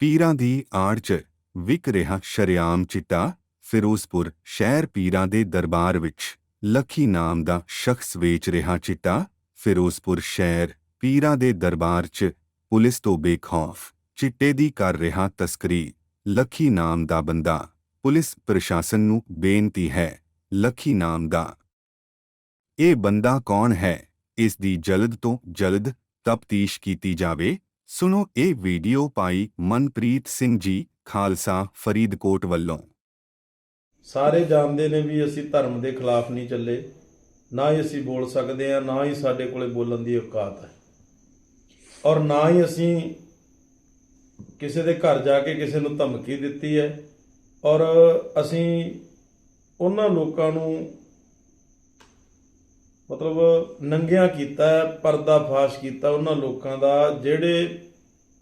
ਪੀਰਾਂ ਦੀ ਆੜ 'ਚ ਵਿਕ ਰਿਹਾ ਸ਼ਰਿਆਮ ਚਿੱਟਾ ਫਿਰੋਜ਼ਪੁਰ ਸ਼ਹਿਰ ਪੀਰਾਂ ਦੇ ਦਰਬਾਰ ਵਿੱਚ। ਲੱਖੀ ਨਾਮ ਦਾ ਸ਼ਖਸ ਵੇਚ ਰਿਹਾ ਚਿੱਟਾ ਫਿਰੋਜ਼ਪੁਰ ਸ਼ਹਿਰ ਪੀਰਾਂ ਦੇ ਦਰਬਾਰ 'ਚ ਪੁਲਿਸ ਤੋਂ ਬੇਖੌਫ। ਚਿੱਟੇ ਦੀ ਕਰ ਰਿਹਾ ਤਸਕਰੀ। ਲੱਖੀ ਨਾਮ ਦਾ ਬੰਦਾ। ਪੁਲਿਸ ਪ੍ਰਸ਼ਾਸਨ ਨੂੰ ਬੇਨਤੀ ਹੈ। ਲੱਖੀ ਨਾਮ ਦਾ। ਇਹ ਬੰਦਾ ਕੌਣ ਹੈ? ਇਸ ਦੀ ਜਲਦ ਤੋਂ ਜਲਦ ਤਫਤੀਸ਼ ਕੀਤੀ ਜਾਵੇ। ਸੁਣੋ ਇਹ ਵੀਡੀਓ ਪਾਈ ਮਨਪ੍ਰੀਤ ਸਿੰਘ ਜੀ, ਖਾਲਸਾ, ਫਰੀਦਕੋਟ ਵੱਲੋਂ। ਸਾਰੇ ਜਾਣਦੇ ਨੇ ਵੀ ਅਸੀਂ ਧਰਮ ਦੇ ਖਿਲਾਫ ਨਹੀਂ ਚੱਲੇ। ਨਾ ਹੀ ਅਸੀਂ ਬੋਲ ਸਕਦੇ ਆ ਨਾ ਹੀ ਸਾਡੇ ਕੋਲੇ ਬੋਲਣ ਦੀ ਔਕਾਤ ਹੈ। ਔਰ ਨਾ ਹੀ ਅਸੀਂ ਕਿਸੇ ਦੇ ਘਰ ਜਾ ਕੇ ਕਿਸੇ ਨੂੰ ਧਮਕੀ ਦਿੱਤੀ ਹੈ। ਔਰ ਅਸੀਂ ਉਹਨਾਂ ਲੋਕਾਂ ਨੂੰ ਮਤਲਬ ਨੰਗਿਆ ਕੀਤਾ ਪਰਦਾ ਫਾਸ਼ ਕੀਤਾ ਉਹਨਾਂ ਲੋਕਾਂ ਦਾ, ਜਿਹੜੇ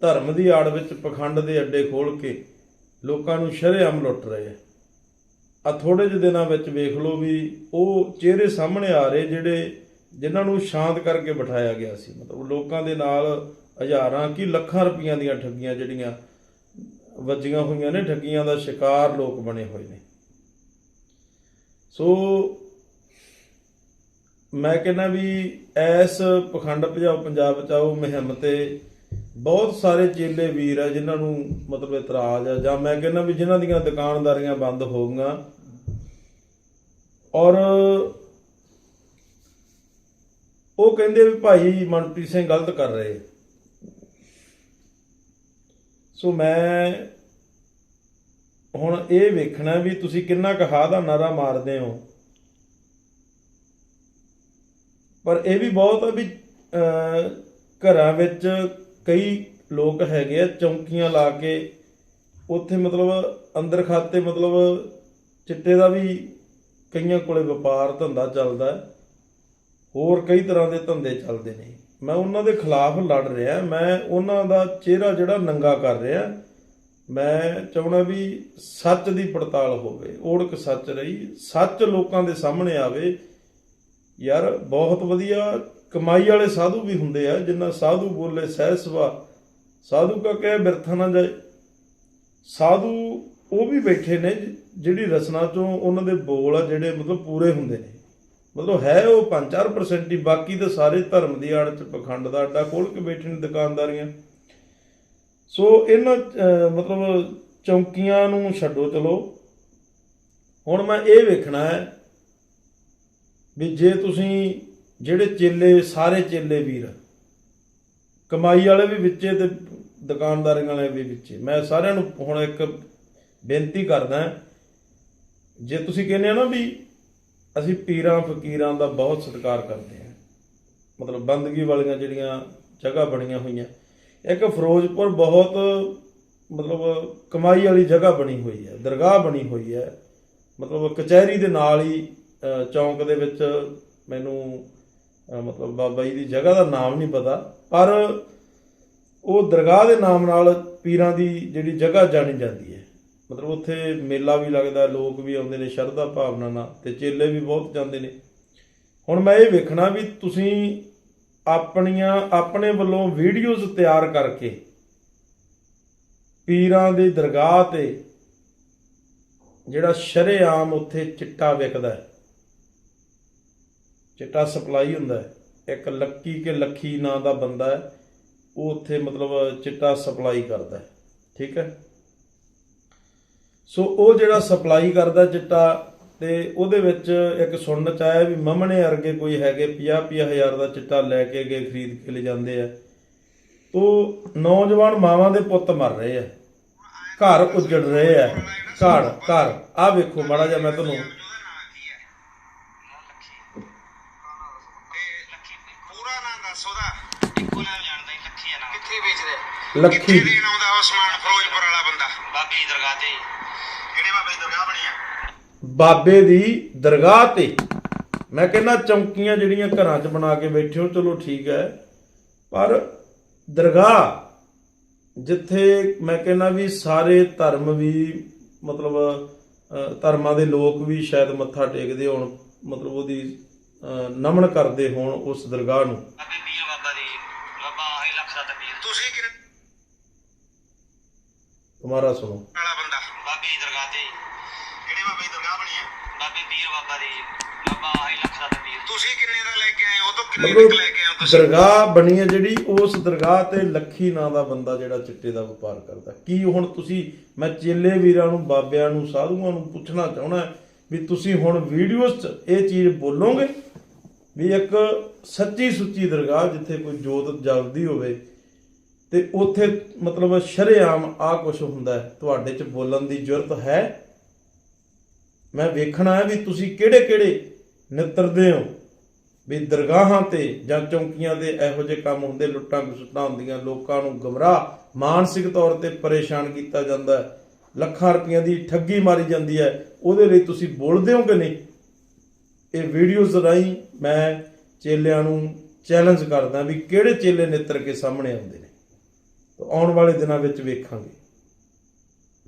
ਧਰਮ ਦੀ ਆੜ ਵਿੱਚ ਪਖੰਡ ਦੇ ਅੱਡੇ ਖੋਲ ਕੇ ਲੋਕਾਂ ਨੂੰ ਸ਼ਰੇਆਮ ਲੁੱਟ ਰਹੇ ਆ। ਆ ਥੋੜੇ ਜਿਹੇ ਦਿਨਾਂ ਵਿੱਚ ਵੇਖ ਲਓ ਵੀ ਉਹ ਚਿਹਰੇ ਸਾਹਮਣੇ ਆ ਰਹੇ ਜਿਹੜੇ, ਜਿਨ੍ਹਾਂ ਨੂੰ ਸ਼ਾਂਤ ਕਰਕੇ ਬਿਠਾਇਆ ਗਿਆ ਸੀ। ਮਤਲਬ ਲੋਕਾਂ ਦੇ ਨਾਲ ਹਜ਼ਾਰਾਂ ਕੀ ਲੱਖਾਂ ਰੁਪਈਆਂ ਦੀਆਂ ਠੱਗੀਆਂ ਜਿਹੜੀਆਂ ਵੱਜੀਆਂ ਹੋਈਆਂ ਨੇ, ਠੱਗੀਆਂ ਦਾ ਸ਼ਿਕਾਰ ਲੋਕ ਬਣੇ ਹੋਏ ਨੇ। ਸੋ ਮੈਂ ਕਹਿੰਦਾ ਵੀ ਐਸ ਪਖੰਡ ਭਜਾਓ ਪੰਜਾਬ ਬਚਾਓ, ਮੁਹਿੰਮ ਤੇ ਬਹੁਤ ਸਾਰੇ ਚੇਲੇ ਵੀਰ ਆ ਜਿਨ੍ਹਾਂ ਨੂੰ ਮਤਲਬ ਇਤਰਾਜ਼ ਆ, ਜਾਂ ਮੈਂ ਕਹਿੰਦਾ ਵੀ ਜਿਨ੍ਹਾਂ ਦੀਆਂ ਦੁਕਾਨਦਾਰੀਆਂ ਬੰਦ ਹੋ ਗਈਆਂ ਔਰ ਉਹ ਕਹਿੰਦੇ ਵੀ ਭਾਈ ਮਨਪ੍ਰੀਤ ਸਿੰਘ ਗਲਤ ਕਰ ਰਹੇ। ਸੋ ਮੈਂ ਹੁਣ ਇਹ ਵੇਖਣਾ ਵੀ ਤੁਸੀਂ ਕਿੰਨਾ ਕਹਾ ਦਾ ਨਾਰਾ ਮਾਰਦੇ ਹੋ। ਪਰ ਇਹ ਵੀ ਬਹੁਤ ਆ ਵੀ ਘਰਾਂ ਵਿੱਚ ਕਈ ਲੋਕ ਹੈਗੇ ਆ, ਚੌਂਕੀਆਂ ਲਾ ਕੇ ਉੱਥੇ ਮਤਲਬ ਅੰਦਰ ਖਾਤੇ ਮਤਲਬ ਚਿੱਟੇ ਦਾ ਵੀ ਕਈਆਂ ਕੋਲੇ ਵਪਾਰ ਧੰਦਾ ਚੱਲਦਾ ਹੋਰ ਕਈ ਤਰ੍ਹਾਂ ਦੇ ਧੰਦੇ ਚੱਲਦੇ ਨੇ। ਮੈਂ ਉਹਨਾਂ ਦੇ ਖਿਲਾਫ ਲੜ ਰਿਹਾ, ਮੈਂ ਉਹਨਾਂ ਦਾ ਚਿਹਰਾ ਜਿਹੜਾ ਨੰਗਾ ਕਰ ਰਿਹਾ, ਮੈਂ ਚਾਹਣਾ ਵੀ ਸੱਚ ਦੀ ਪੜਤਾਲ ਹੋਵੇ, ਓੜਕ ਸੱਚ ਰਹੀ, ਸੱਚ ਲੋਕਾਂ ਦੇ ਸਾਹਮਣੇ ਆਵੇ ਯਾਰ ਬਹੁਤ ਵਧੀਆ ਕਮਾਈ ਵਾਲੇ ਸਾਧੂ ਵੀ ਹੁੰਦੇ ਆ, ਜਿੰਨਾ ਸਾਧੂ ਬੋਲੇ ਸਹਿ ਸੁਭਾ ਸਾਧੂ ਕਾ ਕਹਿ ਬਿਰਥਾ ਨਾ ਜਾਏ। ਸਾਧੂ ਉਹ ਵੀ ਬੈਠੇ ਨੇ ਜਿਹੜੀ ਰਸਨਾ ਚੋਂ ਉਹਨਾਂ ਦੇ ਬੋਲ ਆ, ਜਿਹੜੇ ਮਤਲਬ ਪੂਰੇ ਹੁੰਦੇ ਨੇ। ਮਤਲਬ ਹੈ ਉਹ 5-4% ਹੀ, ਬਾਕੀ ਤਾਂ ਸਾਰੇ ਧਰਮ ਦੀ ਆੜ ਚ ਪਖੰਡ ਦਾ ਅੱਡਾ ਖੋਲ ਕੇ ਬੈਠੇ ਨੇ ਦੁਕਾਨਦਾਰੀਆਂ। ਸੋ ਇਹਨਾਂ ਮਤਲਬ ਚੌਂਕੀਆਂ ਨੂੰ ਛੱਡੋ ਚਲੋ। ਹੁਣ ਮੈਂ ਇਹ ਵੇਖਣਾ ਹੈ ਵੀ ਜੇ ਤੁਸੀਂ ਜਿਹੜੇ ਚੇਲੇ, ਸਾਰੇ ਚੇਲੇ ਵੀਰ, ਕਮਾਈ ਵਾਲੇ ਵੀ ਵਿੱਚੇ ਤੇ ਦੁਕਾਨਦਾਰਾਂ ਵਾਲੇ ਵੀ ਵਿੱਚੇ, ਮੈਂ ਸਾਰਿਆਂ ਨੂੰ ਹੁਣ ਇੱਕ ਬੇਨਤੀ ਕਰਦਾ ਜੇ ਤੁਸੀਂ ਕਹਿੰਦੇ ਆ ਨਾ ਵੀ ਅਸੀਂ ਪੀਰਾਂ, ਫਕੀਰਾਂ ਦਾ ਬਹੁਤ ਸਤਿਕਾਰ ਕਰਦੇ ਹਾਂ, ਮਤਲਬ ਬੰਦਗੀ ਵਾਲੀਆਂ ਜਿਹੜੀਆਂ ਜਗ੍ਹਾ ਬਣੀਆਂ ਹੋਈਆਂ, ਇੱਕ ਫਿਰੋਜ਼ਪੁਰ ਬਹੁਤ ਮਤਲਬ ਕਮਾਈ ਵਾਲੀ ਜਗ੍ਹਾ ਬਣੀ ਹੋਈ ਹੈ, ਦਰਗਾਹ ਬਣੀ ਹੋਈ ਹੈ, ਮਤਲਬ ਕਚਹਿਰੀ ਦੇ ਨਾਲ ਹੀ ਚੌਂਕ ਦੇ ਵਿੱਚ ਮੈਨੂੰ ਮਤਲਬ ਬਾਬਾ ਜੀ ਦੀ ਜਗ੍ਹਾ ਦਾ ਨਾਮ ਨਹੀਂ ਪਤਾ, ਪਰ ਉਹ ਦਰਗਾਹ ਦੇ ਨਾਮ ਨਾਲ ਪੀਰਾਂ ਦੀ ਜਿਹੜੀ ਜਗ੍ਹਾ ਜਾਣੀ ਜਾਂਦੀ ਹੈ। ਮਤਲਬ ਉੱਥੇ ਮੇਲਾ ਵੀ ਲੱਗਦਾ, ਲੋਕ ਵੀ ਆਉਂਦੇ ਨੇ, ਸ਼ਰਧਾ ਭਾਵਨਾ ਨਾਲ, ਤੇ ਚੇਲੇ ਵੀ ਬਹੁਤ ਜਾਂਦੇ ਨੇ। ਹੁਣ ਮੈਂ ਇਹ ਵੇਖਣਾ ਵੀ ਤੁਸੀਂ ਆਪਣੀਆਂ, ਆਪਣੇ ਵੱਲੋਂ ਵੀਡੀਓਜ਼ ਤਿਆਰ ਕਰਕੇ ਪੀਰਾਂ ਦੀ ਦਰਗਾਹ ਤੇ ਜਿਹੜਾ ਸ਼ਰੇਆਮ ਉੱਥੇ ਚਿੱਟਾ ਵਿਕਦਾ ਹੈ ਚਿੱਟਾ ਸਪਲਾਈ ਹੁੰਦਾ ਇੱਕ ਲੱਕੀ ਕੇ ਲੱਖੀ ਨਾਂ ਦਾ ਬੰਦਾ ਹੈ। ਉਹ ਉੱਥੇ ਮਤਲਬ ਚਿੱਟਾ ਸਪਲਾਈ ਕਰਦਾ ਠੀਕ ਹੈ? ਸੋ ਉਹ ਜਿਹੜਾ ਸਪਲਾਈ ਕਰਦਾ ਚਿੱਟਾ ਤੇ ਉਹਦੇ ਵਿੱਚ ਇੱਕ ਸੁਣਨ ਚ ਆਇਆ ਵੀ ਮਮਣੇ ਅਰਗੇ ਕੋਈ ਹੈਗੇ 50 50 ਹਜ਼ਾਰ ਦਾ ਚਿੱਟਾ ਲੈ ਕੇ ਗਏ ਖਰੀਦ ਕੇ ਲੈ ਜਾਂਦੇ ਆ। ਉਹ ਨੌਜਵਾਨ ਮਾਵਾਂ ਦੇ ਪੁੱਤ ਮਰ ਰਹੇ ਆ। ਘਰ ਉੱਜੜ ਰਹੇ ਆ। ਘਰ ਘਰ। ਆ ਵੇਖੋ ਮਾੜਾ ਜਿਹਾ ਮੈਂ ਤੁਹਾਨੂੰ ਲੱਖੀ ਆ ਨਾ ਕਿੱਥੇ ਵੇਚਦਾ ਹੈ? ਵਾਲਾ ਬੰਦਾ? ਬਾਬੇ ਦਰਗਾਹ ਤੇ। ਕਿਹੜੇ ਬਾਬੇ ਦੀ ਦਰਗਾਹ ਬਣੀ ਆ? ਬਾਬੇ ਦੀ ਦਰਗਾਹ ਤੇ। ਮੈਂ ਕਹਿੰਦਾ ਚੌਂਕੀਆਂ ਜਿਹੜੀਆਂ ਘਰਾਂ 'ਚ ਬਣਾ ਕੇ ਬੈਠੇ ਹੋ ਚਲੋ ਠੀਕ ਹੈ। ਪਰ ਦਰਗਾਹ ਜਿੱਥੇ ਮੈਂ ਕਹਿੰਦਾ ਵੀ ਸਾਰੇ ਧਰਮ ਵੀ ਮਤਲਬ ਧਰਮਾਂ ਦੇ ਲੋਕ ਵੀ ਸ਼ਾਇਦ ਮੱਥਾ ਟੇਕਦੇ ਹੋਣ ਮਤਲਬ ਉਹਦੀ ਅ, ਨਮਨ ਕਰਦੇ ਹੋਣ ਉਸ ਦਰਗਾਹ ਨੂੰ। ਬਾਬਾ ਦੀ ਬਾਬਾ ਦਾ ਪੀਰ ਤੁਸੀਂ ਕਿਹਨੇ ਦੁਬਾਰਾ ਸੁਣੋ ਵਾਲਾ ਬੰਦਾ ਬਾਬੇ ਦੀ ਦਰਗਾਹ ਤੇ ਕਿਹੜੇ ਬਾਬੇ ਦੀ ਦਰਗਾਹ ਬਣੀ ਹੈ ਬਾਬੇ ਪੀਰ ਬਾਬਾ ਦੀ ਬਾਬਾ ਆਈ ਲੱਖ ਦਾ ਪੀਰ ਤੁਸੀਂ ਕਿੰਨੇ ਦਾ ਲੈ ਕੇ ਆਏ ਹੋ ਤੋਂ ਕਿੰਨੇ ਤੱਕ ਲੈ ਕੇ ਆਏ ਹੋ ਤੁਸੀਂ ਦਰਗਾਹ ਬਣੀ ਹੈ ਜਿਹੜੀ ਉਸ ਦਰਗਾਹ ਤੇ ਲੱਖੀ ਨਾਂ ਦਾ ਬੰਦਾ ਜਿਹੜਾ ਚਿੱਟੇ ਦਾ ਵਪਾਰ ਕਰਦਾ ਕੀ ਹੁਣ ਤੁਸੀਂ ਮੈਂ ਚੇਲੇ ਵੀਰਾਂ ਨੂੰ ਬਾਬਿਆਂ ਨੂੰ ਸਾਧੂਆਂ ਨੂੰ ਪੁੱਛਣਾ ਚਾਹਣਾ ਵੀ ਤੁਸੀਂ ਹੁਣ ਵੀਡੀਓਜ਼ 'ਚ ਇਹ ਚੀਜ਼ ਬੋਲੋਗੇ ਵੀ ਇੱਕ ਸੱਚੀ ਸੁੱਚੀ ਦਰਗਾਹ ਜਿੱਥੇ ਕੋਈ ਜੋਤ ਜਗਦੀ ਹੋਵੇ ਤੇ ਉੱਥੇ ਮਤਲਬ ਸ਼ਰੇਆਮ ਆ ਕੁਝ ਹੁੰਦਾ ਹੈ। ਤੁਹਾਡੇ 'ਚ ਬੋਲਣ ਦੀ ਜ਼ਰੂਰਤ ਹੈ। ਮੈਂ ਵੇਖਣਾ ਹੈ ਵੀ ਤੁਸੀਂ ਕਿਹੜੇ ਕਿਹੜੇ ਨਿੱਤਰਦੇ ਹੋ। ਵੀ ਦਰਗਾਹਾਂ ਤੇ ਜਾਂ ਚੌਂਕੀਆਂ ਤੇ ਇਹੋ ਜਿਹੇ ਕੰਮ ਹੁੰਦੇ, ਲੁੱਟਾਂ ਖਸੁੱਟਾਂ ਹੁੰਦੀਆਂ, ਲੋਕਾਂ ਨੂੰ ਗਮਰਾਹ, ਮਾਨਸਿਕ ਤੌਰ ਤੇ ਪਰੇਸ਼ਾਨ ਕੀਤਾ ਜਾਂਦਾ ਹੈ। ਲੱਖਾਂ ਰੁਪਈਆਂ ਦੀ ਠੱਗੀ ਮਾਰੀ ਜਾਂਦੀ ਹੈ। ਉਹਦੇ ਲਈ ਤੁਸੀਂ ਬੋਲਦੇ ਹੋ ਕਿ ਨਹੀਂ? ਇਹ ਵੀਡੀਓਜ਼ ਰਾਹੀਂ ਮੈਂ ਚੇਲਿਆਂ ਨੂੰ ਚੈਲੰਜ ਕਰਦਾ ਵੀ ਕਿਹੜੇ ਚੇਲੇ ਨੇਤਰ ਕੇ ਸਾਹਮਣੇ ਆਉਂਦੇ ਨੇ? ਆਉਣ ਵਾਲੇ ਦਿਨਾਂ ਵਿੱਚ ਵੇਖਾਂਗੇ।